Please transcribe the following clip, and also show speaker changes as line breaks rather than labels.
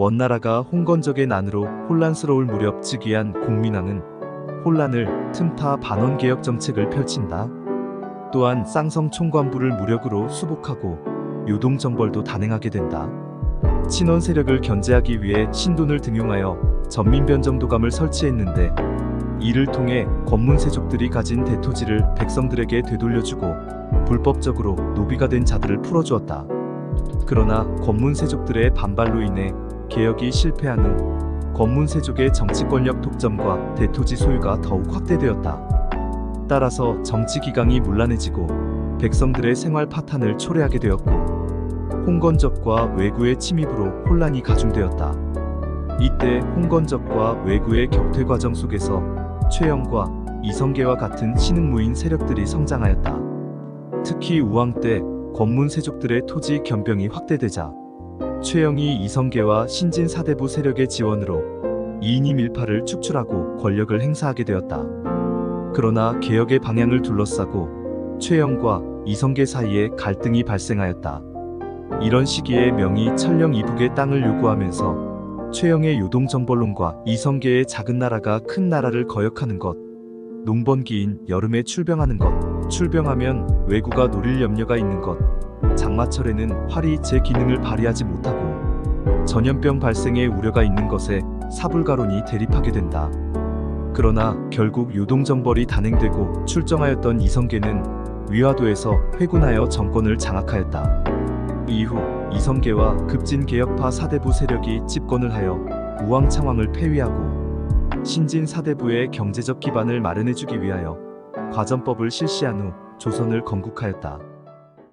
원나라가 홍건적의 난으로 혼란스러울 무렵 즉위한 공민왕은 혼란을 틈타 반원 개혁 정책을 펼친다. 또한 쌍성 총관부를 무력으로 수복하고 요동 정벌도 단행하게 된다. 친원 세력을 견제하기 위해 신돈을 등용하여 전민변정도감을 설치했는데 이를 통해 권문세족들이 가진 대토지를 백성들에게 되돌려주고 불법적으로 노비가 된 자들을 풀어주었다. 그러나 권문세족들의 반발로 인해 개혁이 실패한 후 권문세족의 정치 권력 독점과 대토지 소유가 더욱 확대되었다. 따라서 정치 기강이 문란해지고 백성들의 생활 파탄을 초래하게 되었고 홍건적과 왜구의 침입으로 혼란이 가중되었다. 이때 홍건적과 왜구의 격퇴 과정 속에서 최영과 이성계와 같은 신흥무인 세력들이 성장하였다. 특히 우왕 때 권문 세족들의 토지 겸병이 확대되자 최영이 이성계와 신진 사대부 세력의 지원으로 이인이 밀파를 축출하고 권력을 행사하게 되었다. 그러나 개혁의 방향을 둘러싸고 최영과 이성계 사이에 갈등이 발생하였다. 이런 시기에 명이 천령 이북의 땅을 요구하면서 최영의 요동 정벌론과 이성계의 작은 나라가 큰 나라를 거역하는 것, 농번기인 여름에 출병하는 것, 출병하면 왜구가 노릴 염려가 있는 것, 장마철에는 활이 제 기능을 발휘하지 못하고 전염병 발생의 우려가 있는 것에 사불가론이 대립하게 된다. 그러나 결국 요동정벌이 단행되고 출정하였던 이성계는 위화도에서 회군하여 정권을 장악하였다. 이후 이성계와 급진 개혁파 사대부 세력이 집권을 하여 우왕창왕을 폐위하고 신진 사대부의 경제적 기반을 마련해주기 위하여 과전법을 실시한 후 조선을 건국하였다.